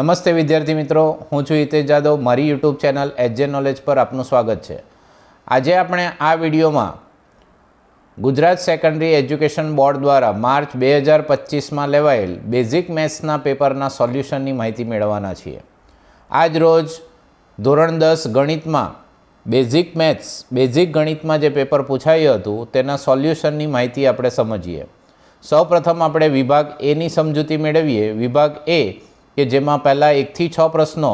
નમસ્તે વિદ્યાર્થી મિત્રો, હું છું હિતેશ જાદવ. મારી યુટ્યુબ ચેનલ એજે નોલેજ પર આપનું સ્વાગત છે. આજે આપણે આ વિડીયોમાં ગુજરાત સેકન્ડરી એજ્યુકેશન બોર્ડ દ્વારા માર્ચ બે હજાર પચીસમાં લેવાયેલ બેઝિક મેથ્સના પેપરના સોલ્યુશનની માહિતી મેળવવાના છીએ. આજ રોજ ધોરણ દસ ગણિતમાં બેઝિક મેથ્સ બેઝિક ગણિતમાં જે પેપર પૂછાયું હતું, તેના સોલ્યુશનની માહિતી આપણે સમજીએ. સૌપ્રથમ આપણે વિભાગ એની સમજૂતી મેળવીએ. વિભાગ એ કે જેમાં પહેલાં એકથી છ પ્રશ્નો,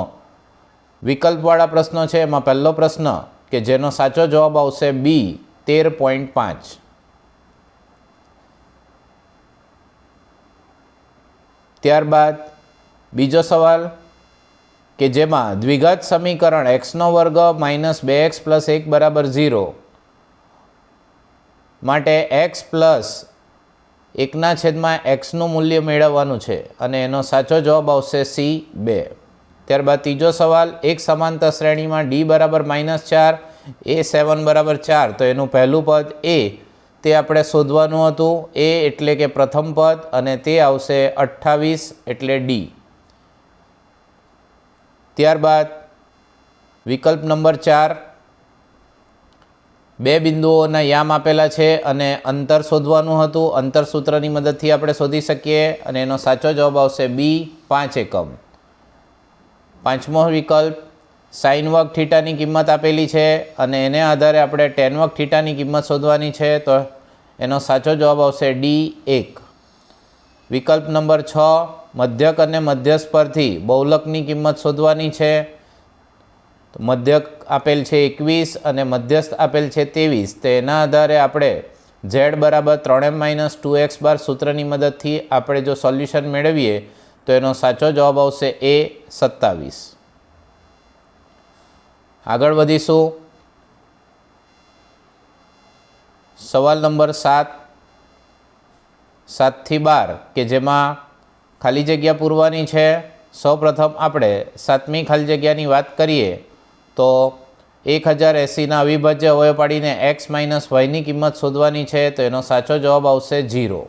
વિકલ્પવાળા પ્રશ્નો છે, એમાં પહેલો પ્રશ્ન કે જેનો સાચો જવાબ આવશે બી તેર પોઈન્ટ પાંચ. ત્યારબાદ બીજો સવાલ કે જેમાં દ્વિઘાત સમીકરણ એક્સનો વર્ગ માઇનસ બે એક્સ પ્લસ એક બરાબર ઝીરો માટે એક્સ પ્લસ એકના છેદમાં એક્સનું મૂલ્ય મેળવવાનું છે અને એનો સાચો જવાબ આવશે સી બે. ત્યારબાદ ત્રીજો સવાલ, એક સમાંતર શ્રેણીમાં ડી બરાબર માઇનસ ચાર, એ સેવન બરાબર ચાર. તો એનું પહેલું પદ એ. તે આપણે શોધવાનું હતું. એ એટલે કે પ્રથમ પદ અને તે આવશે અઠ્ઠાવીસ એટલે ડી. ત્યારબાદ વિકલ્પ નંબર ચાર બે બિંદુઓના યામ આપેલા છે અને અંતર શોધવાનું હતું. અંતર સૂત્રની મદદથી આપણે શોધી શકીએ અને એનો સાચો જવાબ આવશે બી પાંચ એકમ. પાંચમો વિકલ્પ સાઇન વર્ક થીટાની કિંમત આપેલી છે અને એને આધારે આપણે ટેન વર્ક થીટાની કિંમત શોધવાની છે તો એનો સાચો જવાબ આવશે ડી એક. વિકલ્પ નંબર છ, મધ્યક અને મધ્યસ્થ પરથી બહુલકની કિંમત શોધવાની છે. મધ્યક આપેલ છે એકવીસ અને મધ્યસ્થ આપેલ છે ત્રેવીસ. તો એના આધારે આપણે ઝેડ બરાબર ત્રણ એમ માઇનસ ટુ એક્સ બાર સૂત્રની મદદથી આપણે જો સોલ્યુશન મેળવીએ, તો એનો સાચો જવાબ આવશે એ સત્તાવીસ. આગળ વધીશું. સવાલ નંબર સાત. સાતથી બાર, કે જેમાં ખાલી જગ્યા પૂરવાની છે. સૌપ્રથમ આપણે સાતમી ખાલી જગ્યાની વાત કરીએ. તો એક હજાર એંસીના અવિભાજ્ય અવયવ પાડીને એક્સ માઇનસ વાયની કિંમત શોધવાની છે, તો એનો સાચો જવાબ આવશે ઝીરો.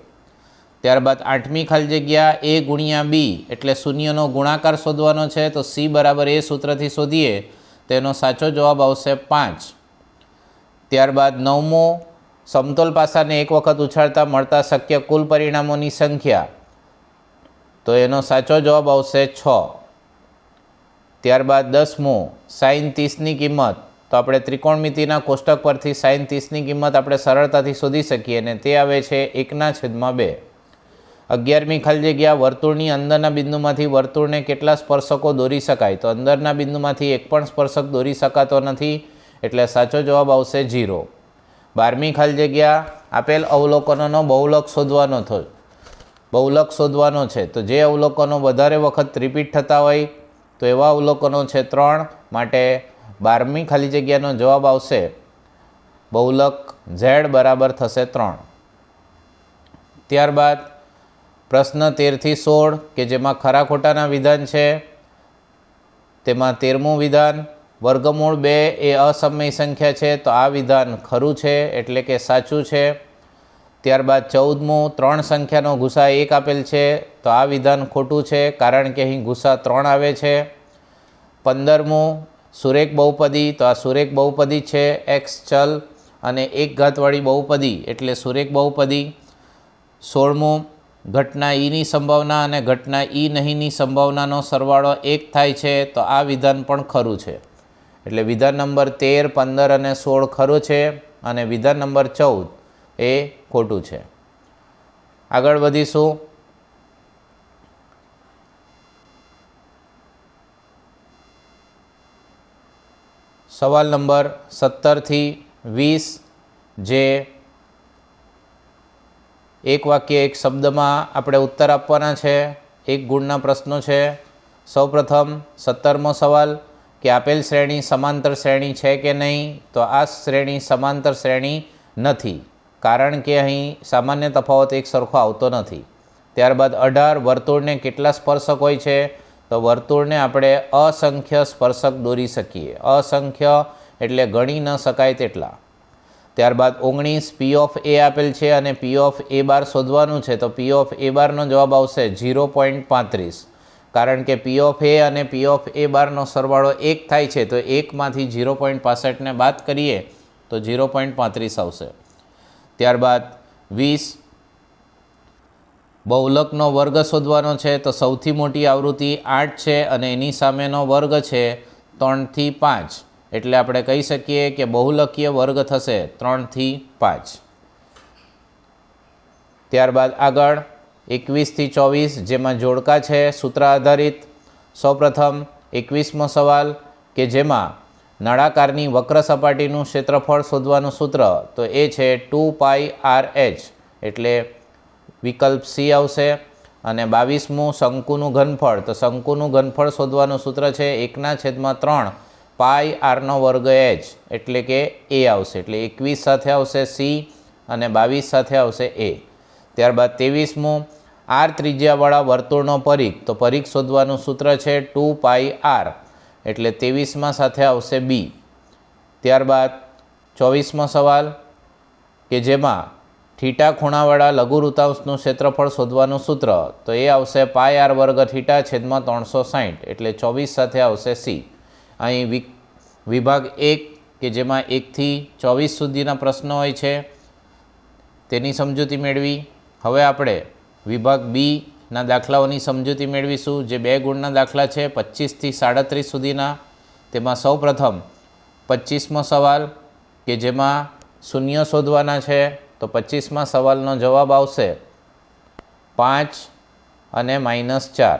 ત્યારબાદ આઠમી ખાલી જગ્યા એ ગુણ્યા બી, એટલે શૂન્યનો ગુણાકાર શોધવાનો છે, તો સી બરાબર એ સૂત્રથી શોધીએ, તો એનો સાચો જવાબ આવશે પાંચ. ત્યારબાદ નવમો, સમતોલ પાસાને એક વખત ઉછાળતા મળતા શક્ય કુલ પરિણામોની સંખ્યા, તો એનો સાચો જવાબ આવશે છ. ત્યારબાદ દસમું સાઇન ત્રીસની કિંમત. તો આપણે ત્રિકોણમિતિના કોષ્ટક પરથી સાઇન ત્રીસની કિંમત આપણે સરળતાથી શોધી શકીએ અને તે આવે છે એકના છેદમાં બે. અગિયારમી ખાલી જગ્યા વર્તુળની અંદરના બિંદુમાંથી વર્તુળને કેટલા સ્પર્શકો દોરી શકાય? તો અંદરના બિંદુમાંથી એક પણ સ્પર્શક દોરી શકાતો નથી, એટલે સાચો જવાબ આવશે ઝીરો. બારમી ખાલી જગ્યા આપેલ અવલોકનોનો બહુલક શોધવાનો થયો. બહુલક શોધવાનો છે. તો જે અવલોકનો વધારે વખત રિપીટ થતા હોય તો એવા અવલોકનો છે ત્રણ માટે બારમી ખાલી જગ્યાનો જવાબ આવશે. બહુલક ઝેડ બરાબર થશે ત્રણ. ત્યારબાદ પ્રશ્ન તેરથી સોળ, કે જેમાં ખરા ખોટાના વિધાન છે? તેમાં તેરમું વિધાન, વર્ગમૂળ બે એ અસમય સંખ્યા છે, તો આ વિધાન ખરું છે, એટલે કે સાચું છે. ત્યારબાદ ચૌદમું, ત્રણ સંખ્યાનો ગુસા એક આપેલ છે તો આ વિધાન ખોટું છે, કારણ કે અહીં ગુસા ત્રણ આવે છે. પંદરમું, સુરેખ બહુપદી, તો આ સુરેખ બહુપદી છે એક્સ ચલ, અને એક ઘાતવાળી બહુપદી, એટલે સુરેખ બહુપદી. સોળમું, ઘટના ઈની સંભાવના અને ઘટના ઈ નહીંની સંભાવનાનો સરવાળો એક થાય છે, તો આ વિધાન પણ ખરું છે. એટલે વિધાન નંબર તેર, પંદર અને સોળ ખરું છે, અને વિધાન નંબર ચૌદ એ ખોટું છે. આગળ વધીશું. સવાલ નંબર સત્તરથી વીસ, જે એક વાક્ય, એક શબ્દમાં આપણે ઉત્તર આપવાના છે, એક ગુણના પ્રશ્નો છે. સૌપ્રથમ, સત્તરમો સવાલ, કે આપેલ શ્રેણી સમાંતર શ્રેણી છે કે નહીં? તો આ શ્રેણી સમાંતર શ્રેણી નથી, કારણ કે અહીં સામાન્ય તફાવત એક સરખો આવતો નથી. ત્યારબાદ અઢાર, વર્તુળને કેટલા સ્પર્શક હોય છે? તો વર્તુળને આપણે અસંખ્ય સ્પર્શક દોરી શકીએ. અસંખ્ય એટલે ગણી ન શકાય તેટલા. ત્યારબાદ ઓગણીસ પી ઓફ એ આપેલ છે અને પી ઓફ એ બાર શોધવાનું છે, તો પી ઓફ એ બારનો જવાબ આવશે ઝીરો પોઈન્ટ પાંત્રીસ. કારણ કે પી ઓફ એ અને પી ઓફ એ બારનો સરવાળો એક થાય છે, તો એકમાંથી ઝીરો પોઈન્ટ પાસઠને બાદ કરીએ, તો ઝીરો પોઈન્ટ પાંત્રીસ આવશે. ત્યારબાદ વીસ બહુલકનો વર્ગ શોધવાનો છે તો સૌથી મોટી આવૃત્તિ આઠ છે અને એની સામેનો વર્ગ છે ત્રણથી પાંચ. એટલે આપણે કહી શકીએ કે બહુલકીય વર્ગ થશે ત્રણથી પાંચ. ત્યારબાદ આગળ એકવીસથી ચોવીસ, જેમાં જોડકા છે સૂત્ર આધારિત. સૌપ્રથમ એકવીસમો સવાલ કે જેમાં નળાકારની વક્ર સપાટીનું ક્ષેત્રફળ શોધવાનું સૂત્ર તો એ છે ટુ પાઈ આર એચ. એટલે વિકલ્પ સી આવશે અને બાવીસમું શંકુનું ઘનફળ. તો શંકુનું ઘનફળ શોધવાનું સૂત્ર છે એકના છેદમાં ત્રણ પાઈ આરનો વર્ગ એચ, એટલે કે એ આવશે. એટલે એકવીસ સાથે આવશે સી અને બાવીસ સાથે આવશે એ. ત્યારબાદ ત્રેવીસમું આર ત્રિજ્યાવાળા વર્તુળનો પરીખ તો પરીખ શોધવાનું સૂત્ર છે ટુ પાઈ આર, એટલે ત્રેવીસમાં સાથે આવશે બી. ત્યારબાદ ચોવીસમો સવાલ કે જેમાં થીટા ખૂણાવાળા લઘુ વૃતાંશનું ક્ષેત્રફળ શોધવાનું સૂત્ર. તો એ આવશે પાય આર વર્ગ થીટા છેદમાં ત્રણસો સાઠ એટલે ચોવીસ સાથે આવશે સી. અહીં વિ વિભાગ એક, કે જેમાં એકથી ચોવીસ સુધીના પ્રશ્નો હોય છે, તેની સમજૂતી મેળવી. હવે આપણે વિભાગ બીના દાખલાઓની સમજૂતી મેળવીશું, જે બે ગુણના દાખલા છે, પચીસથી સાડત્રીસ સુધીના. તેમાં સૌ પ્રથમ પચીસમો સવાલ, કે જેમાં શૂન્ય શોધવાના છે તો પચીસમાં સવાલનો જવાબ આવશે. પાંચ અને માઇનસ ચાર.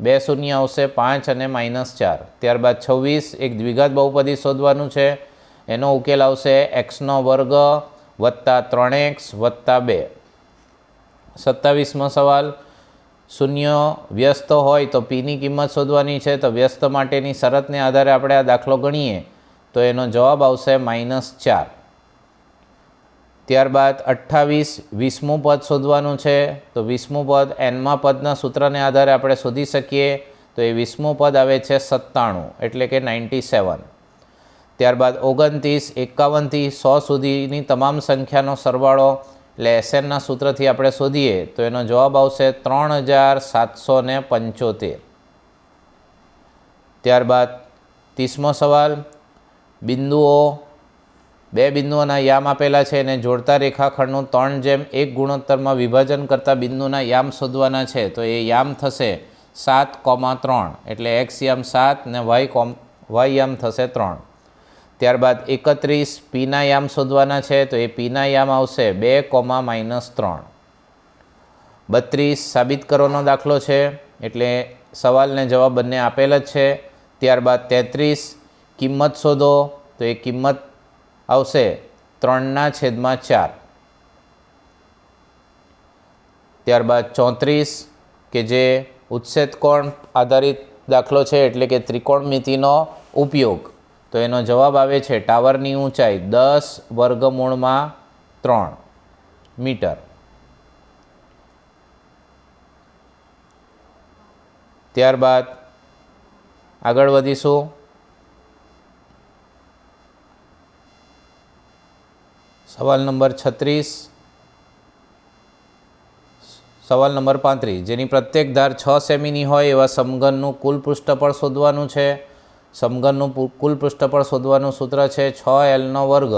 બે શૂન્ય આવશે, પાંચ અને માઇનસ ચાર. ત્યારબાદ છવ્વીસ, એક દ્વિઘાત બહુપદી શોધવાનું છે. એનો ઉકેલ આવશે એક્સનો વર્ગ વત્તા ત્રણ એક્સ વત્તા બે. સત્તાવીસમો સવાલ. શૂન્ય વ્યસ્ત હોય તો પીની કિંમત શોધવાની છે. તો વ્યસ્ત માટેની શરતને આધારે આપણે આ દાખલો ગણીએ. તો એનો જવાબ આવશે માઇનસ ચાર. ત્યારબાદ અઠ્ઠાવીસ વીસમું પદ શોધવાનું છે. તો વીસમું પદ એનમા પદના સૂત્રને આધારે આપણે શોધી શકીએ. તો એ વીસમું પદ આવે છે સત્તાણું, એટલે કે નાઇન્ટી સેવન. ત્યારબાદ ઓગણત્રીસ, એકાવનથી સો સુધીની તમામ સંખ્યાનો સરવાળો, એટલે એસએનના સૂત્રથી આપણે શોધીએ, તો એનો જવાબ આવશે ત્રણ હજાર સાતસો ને પંચોતેર. ત્યારબાદ ત્રીસમો સવાલ, બિંદુઓ બે બિંદુઓના યામ આપેલા છે અને જોડતા રેખાખંડનું ત્રણ જેમ એક ગુણોત્તરમાં વિભાજન કરતા બિંદુના યામ શોધવાના છે. તો એ યામ થશે સાત કોમા ત્રણ, એટલે એક્સ યામ સાત ને વાય કોમ, વાય યામ થશે ત્રણ. ત્યારબાદ એકત્રીસ પીના યામ શોધવાના છે, તો એ પીના યામ આવશે બે કોમા માઇનસ ત્રણ. બત્રીસ સાબિત કરવાનો દાખલો છે, એટલે સવાલને જવાબ બંને આપેલ જ છે. ત્યારબાદ તેત્રીસ કિંમત શોધો, તો એ કિંમત આવશે ત્રણના છેદમાં ચાર. ત્યારબાદ ચોત્રીસ, કે જે ઉત્સેદ કોણ આધારિત દાખલો છે એટલે કે ત્રિકોણમિતિનો ઉપયોગ. તો એનો જવાબ આવે છે ટાવરની ઊંચાઈ દસ વર્ગમૂળમાં ત્રણ મીટર. ત્યારબાદ આગળ વધીશું. સવાલ નંબર છત્રીસ. સવાલ નંબર પાંત્રીસ. જેની પ્રત્યેક ધાર છ સેમીની હોય એવા સમઘનનું કુલ પૃષ્ઠફળ શોધવાનું છે. સમઘનનું કુલ પૃષ્ઠફળ શોધવાનું સૂત્ર છે છ એલનો વર્ગ.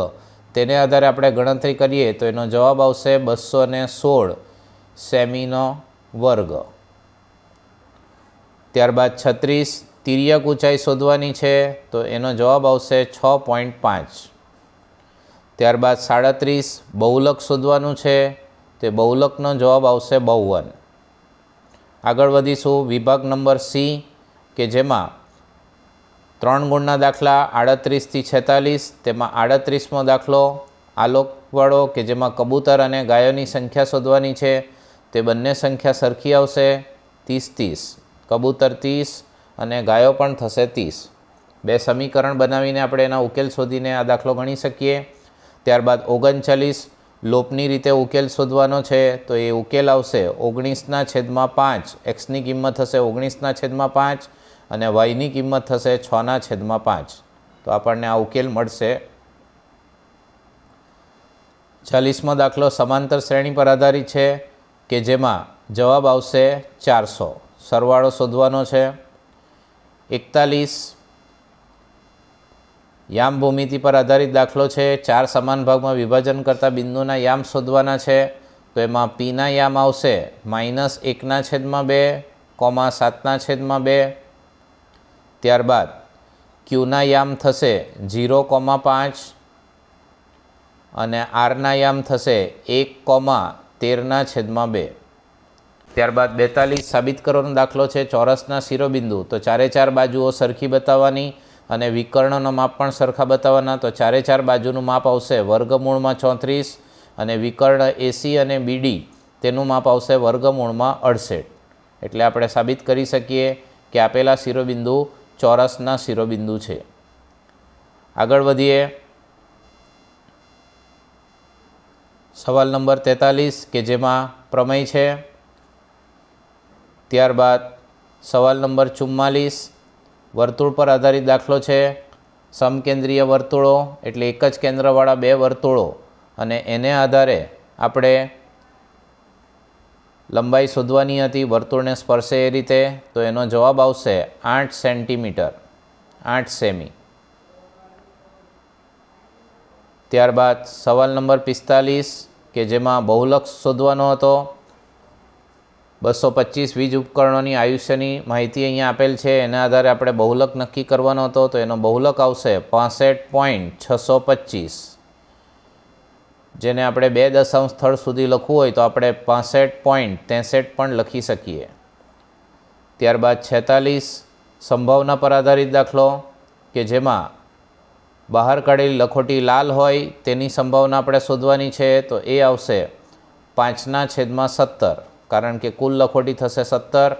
તેને આધારે આપણે ગણતરી કરીએ તો એનો જવાબ આવશે બસો ને સોળ સેમીનો વર્ગ. ત્યારબાદ છત્રીસ, તિર્યક ઊંચાઈ શોધવાની છે તો એનો જવાબ આવશે છ પોઈન્ટ પાંચ. ત્યારબાદ સાડત્રીસ, બહુલક શોધવાનું છે. તે બહુલકનો જવાબ આવશે બાવન આગળ વધીશું. વિભાગ નંબર સી, કે જેમાં ત્રણ ગુણના દાખલા આડત્રીસથી છેતાલીસ, તેમાં આડત્રીસમો દાખલો આલોકવાળો, કે જેમાં કબૂતર અને ગાયોની સંખ્યા શોધવાની છે. તે બંને સંખ્યા સરખી આવશે. ત્રીસ ત્રીસ. કબૂતર ત્રીસ અને ગાયો પણ થશે ત્રીસ. બે સમીકરણ બનાવીને આપણે એના ઉકેલ શોધીને આ દાખલો ગણી શકીએ. ત્યારબાદ ઓગણચાલીસ, લોપની રીતે ઉકેલ શોધવાનો છે, તો એ ઉકેલ આવશે ઓગણીસના છેદમાં પાંચ, એક્સની કિંમત થશે ઓગણીસના છેદમાં પાંચ અને વાયની કિંમત થશે છના છેદમાં પાંચ. તો આપણને આ ઉકેલ મળશે. ચાલીસમો દાખલો સમાંતર શ્રેણી પર આધારિત છે, કે જેમાં જવાબ આવશે ચારસો. સરવાળો શોધવાનો છે. એકતાલીસ યામ ભૂમિતિ પર આધારિત દાખલો છે. ચાર સમાન ભાગમાં વિભાજન કરતા બિંદુના યામ શોધવાના છે. તો એમાં પીના યામ આવશે. માઇનસ એકના છેદમાં બે, કોમા સાતના છેદમાં બે. ત્યારબાદ ક્યુના યામ થશે ઝીરો કોમા પાંચ અને આરના યામ થશે એક કોમા તેરના છેદમાં બે. ત્યારબાદ બેતાલીસ સાબિત કરવાનો દાખલો છે ચોરસના શિરોબિંદુ. તો ચારે ચાર બાજુઓ સરખી બતાવવાની. અને વિકર્ણનો માપ પણ સરખા બતાવવાના, તો ચારે ચાર બાજુનું માપ આવશે વર્ગમૂળમાં ચોત્રીસ અને વિકર્ણ એસી અને બીડી તેનું માપ આવશે વર્ગમૂળમાં અડસઠ એટલે આપણે સાબિત કરી શકીએ કે આપેલા શિરોબિંદુ ચોરસના શિરોબિંદુ છે. આગળ વધીએ. સવાલ નંબર તેતાલીસ, કે જેમાં પ્રમેય છે. ત્યારબાદ સવાલ નંબર ચુમ્માલીસ વર્તુળ પર આધારિત દાખલો છે. સમકેન્દ્રીય વર્તુળો એટલે એક જ કેન્દ્રવાળા બે વર્તુળો અને એને આધારે આપણે લંબાઈ શોધવાની હતી, વર્તુળને સ્પર્શે એ રીતે, તો એનો જવાબ આવશે આઠ સેન્ટીમીટર, આઠ સેમી. ત્યારબાદ સવાલ નંબર પિસ્તાલીસ, કે જેમાં બહુલક્ષ શોધવાનો હતો. બસો પચીસ વીજ ઉપકરણોની આયુષ્યની માહિતી અહીંયા આપેલ છે. એના આધારે આપણે બહુલક નક્કી કરવાનો હતો, તો એનો બહુલક આવશે પાસઠ પોઈન્ટ છસો પચીસ. જેને આપણે બે દશાંશ સ્થળ સુધી લખવું હોય તો આપણે પાસઠ પોઈન્ટ ત્રેસઠ પણ લખી શકીએ. ત્યારબાદ છેતાલીસ સંભાવના પર આધારિત દાખલો, કે જેમાં બહાર કાઢેલી લખોટી લાલ હોય તેની સંભાવના આપણે શોધવાની છે, તો એ આવશે પાંચના છેદમાં સત્તર. કારણ કે કુલ લખોટી થશે સત્તર,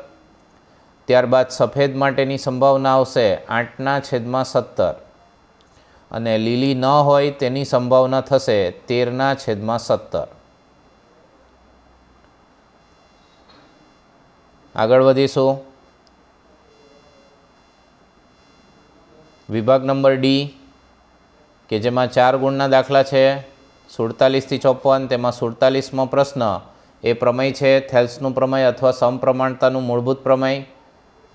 ત્યારબાદ સફેદ માટેની સંભાવના આવશે આઠના છેદમાં સત્તર. અને લીલી ન હોય તેની સંભાવના થશે તેરના છેદમાં સત્તર. આગળ વધીશું. વિભાગ નંબર ડી, કે જેમાં ચાર ગુણના દાખલા છે, સુડતાલીસથી ચોપન, તેમાં સુડતાલીસમો પ્રશ્ન એ પ્રમેય છે, થેલ્સનું પ્રમેય અથવા સમપ્રમાણતાનું મૂળભૂત પ્રમેય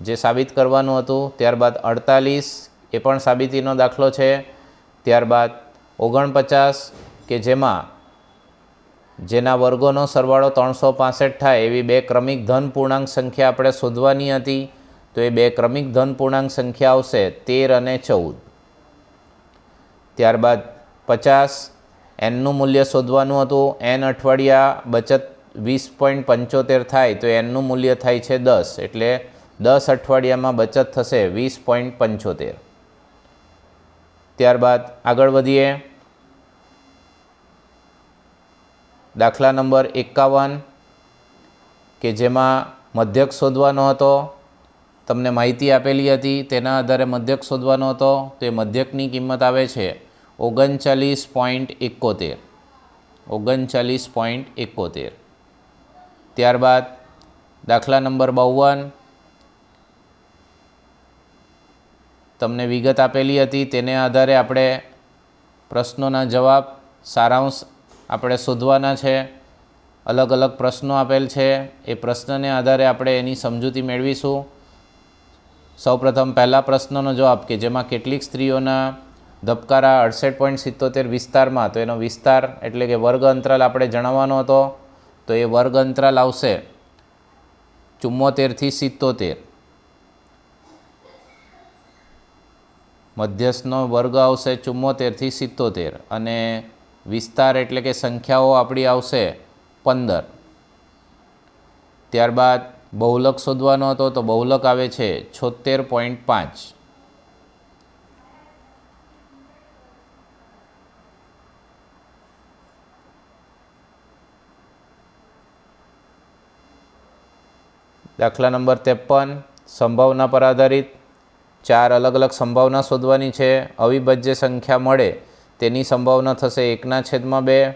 જે સાબિત કરવાનું હતું. ત્યારબાદ અડતાલીસ, એ પણ સાબિતીનો દાખલો છે. ત્યારબાદ ઓગણપચાસ, કે જેમાં જેના વર્ગોનો સરવાળો ત્રણસો પાસઠ થાય, એવી બે ક્રમિક ધન પૂર્ણાંક સંખ્યા આપણે શોધવાની હતી, તો એ બે ક્રમિક ધન પૂર્ણાંક સંખ્યા આવશે તેર અને ચૌદ. ત્યારબાદ પચાસ એનનું મૂલ્ય શોધવાનું હતું. એન અઠવાડિયા, બચત વીસ પોઈન્ટ પંચોતેર થાય તો એનનું મૂલ્ય થાય છે દસ. એટલે દસ અઠવાડિયામાં બચત થશે વીસ પોઈન્ટ પંચોતેર. ત્યારબાદ આગળ વધીએ. દાખલા નંબર એકાવન, કે જેમાં મધ્યક શોધવાનો હતો, તમને માહિતી આપેલી હતી, તેના આધારે મધ્યક શોધવાનો હતો, તો એ મધ્યકની કિંમત આવે છે ઓગણચાલીસ પોઈન્ટ એકોતેર. ઓગણચાલીસ પોઈન્ટ એકોતેર. ત્યારબાદ દાખલા નંબર બાવન. તમને વિગત આપેલી હતી, તેને આધારે આપણે પ્રશ્નોના જવાબ, સારાંશ આપણે શોધવાના છે. અલગ અલગ પ્રશ્નો આપેલ છે. એ પ્રશ્નને આધારે આપણે એની સમજૂતી મેળવીશું. સૌપ્રથમ પહેલા પ્રશ્નનો જવાબ કે જેમાં કેટલીક સ્ત્રીઓના ધબકારા અડસઠ પોઈન્ટ સિત્તોતેર વિસ્તારમાં, તો એનો વિસ્તાર એટલે કે વર્ગ અંતરાલ આપણે જણાવવાનો હતો. તો એ વર્ગ અંતરાલ આવશે ચુમ્મોતેરથી સિત્તોતેર. મધ્યસ્થનો વર્ગ આવશે ચુમ્મોતેરથી સિત્તોતેર અને વિસ્તાર એટલે કે સંખ્યાઓ આપણી આવશે પંદર. ત્યારબાદ બહુલક શોધવાનો હતો તો બહુલક આવે છે છોતેર પોઈન્ટ પાંચ. દાખલા નંબર ત્રેપન, સંભાવના પર આધારિત. ચાર અલગ અલગ સંભાવના શોધવાની છે. અવિભાજ્ય સંખ્યા મળે તેની સંભાવના થશે એકના છેદમાં બે.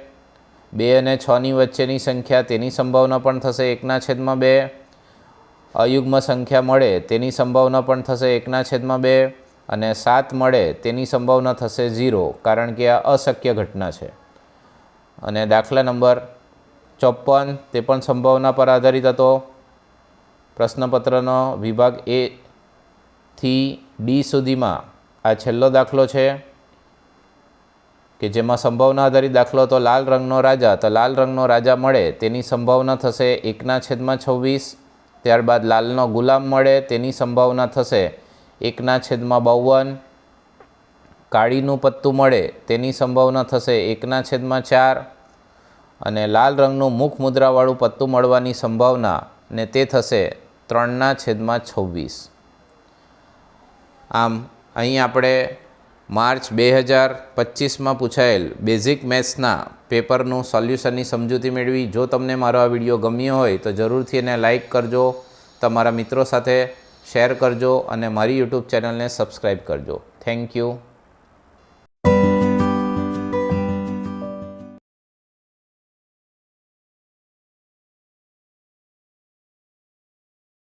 બે અને છની વચ્ચેની સંખ્યા તેની સંભાવના પણ થશે એકના છેદમાં બે. અયુગ્મ સંખ્યા મળે તેની સંભાવના પણ થશે એકના છેદમાં બે. અને સાત મળે તેની સંભાવના થશે ઝીરો, કારણ કે આ અશક્ય ઘટના છે. અને દાખલા નંબર ચોપન તે પણ સંભાવના પર આધારિત હતો. પ્રશ્નપત્રનો વિભાગ એ થી ડી સુધીમાં આ છેલ્લો દાખલો છે કે જેમાં સંભાવના આધારિત દાખલો તો લાલ રંગનો રાજા, તો લાલ રંગનો રાજા મળે, તેની સંભાવના થશે એકના છેદમાં છવ્વીસ, ત્યારબાદ લાલનો ગુલામ મળે, તેની સંભાવના થશે એકના છેદમાં બાવન, કાળીનું પત્તું મળે, તેની સંભાવના થશે એકના છેદમાં ચાર, અને લાલ રંગનું મુખ મુદ્રાવાળું પત્તું મળવાની સંભાવના ને તે થશે ત્રણના છેદમાં છવ્વીસ. આમ, અહીં આપણે માર્ચ બે હજાર પચીસમાં પૂછાયેલ બેઝિક મેથ્સના પેપરનું સોલ્યુશનની સમજૂતી મેળવી. જો તમને મારો આ વીડિયો ગમ્યો હોય તો જરૂરથી એને લાઈક કરજો, તમારા મિત્રો સાથે શેર કરજો અને મારી યુટ્યુબ ચેનલને સબસ્ક્રાઈબ કરજો. Thank you.